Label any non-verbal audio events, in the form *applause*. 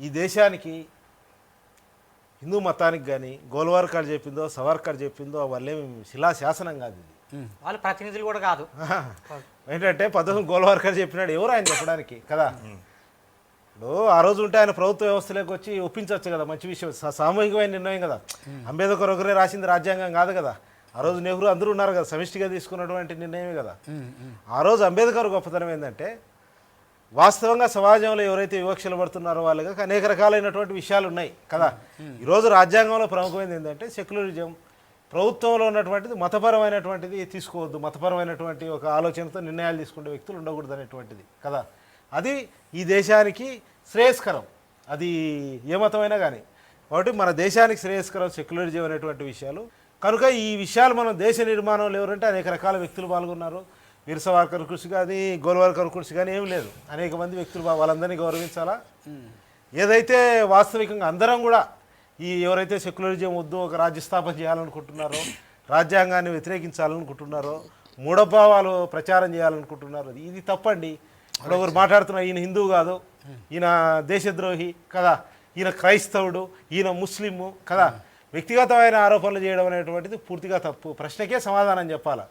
ఈ దేశానికి హిందూ మతానికి కానీ గోల్వార్కర్ చెప్పిందో సవర్కర్ చెప్పిందో వాళ్ళేమి శిలా శాసనం కాదు ఇది. వాళ్ళు ప్రతినిధులు కూడా కాదు. *laughs* ఏంటంటే పద్దెనిమిది గోల్వార్కర్ చెప్పినాడు ఎవరు ఆయన చెప్పడానికి కదా? ఇప్పుడు ఆ రోజు ఉంటే ఆయన ప్రభుత్వ వ్యవస్థలోకి వచ్చి ఒప్పించవచ్చు కదా మంచి విషయం. సామూహికమైన నిర్ణయం కదా. అంబేద్కర్ ఒకరే రాసింది రాజ్యాంగం కాదు కదా. ఆ రోజు నెహ్రూ అందరూ ఉన్నారు కదా సమిష్టిగా తీసుకున్నటువంటి నిర్ణయమే కదా. ఆ రోజు అంబేద్కర్ గొప్పతనం ఏంటంటే వాస్తవంగా సమాజంలో ఎవరైతే వివక్షలు పడుతున్నారో వాళ్ళకి అనేక రకాలైనటువంటి విషయాలు ఉన్నాయి కదా? ఈరోజు రాజ్యాంగంలో ప్రముఖమైనది ఏంటంటే సెక్యులరిజం ప్రభుత్వంలో ఉన్నటువంటిది మతపరమైనటువంటిది తీసుకోవద్దు మతపరమైనటువంటి ఒక ఆలోచనతో నిర్ణయాలు తీసుకునే వ్యక్తులు ఉండకూడదు అనేటువంటిది కదా? అది ఈ దేశానికి శ్రేయస్కరం అది ఏ మతమైనా కానీ. కాబట్టి మన దేశానికి శ్రేయస్కరం సెక్యులరిజం అనేటువంటి విషయాలు. కనుక ఈ విషయాలు మనం దేశ నిర్మాణంలో ఎవరంటే అనేక రకాల వ్యక్తులు పాల్గొన్నారు. వీర కృషి కానీ గోల్వార్కర్ కృషి కానీ ఏమి లేదు. అనేక మంది వ్యక్తులు వాళ్ళందరినీ గౌరవించాలా? ఏదైతే వాస్తవికంగా అందరం కూడా ఈ ఎవరైతే సెక్యులరిజం వద్దు ఒక రాజ్య స్థాపన చేయాలనుకుంటున్నారో రాజ్యాంగాన్ని వ్యతిరేకించాలనుకుంటున్నారో మూఢభావాలు ప్రచారం చేయాలనుకుంటున్నారో ఇది తప్పండి. ఇప్పుడు ఒకరు మాట్లాడుతున్నారు ఈయన హిందూ కాదు ఈయన దేశద్రోహి కదా ఈయన క్రైస్తవుడు ఈయన ముస్లిము కదా. వ్యక్తిగతమైన ఆరోపణలు చేయడం అనేటువంటిది పూర్తిగా తప్పు. ప్రశ్నకే సమాధానం చెప్పాలి?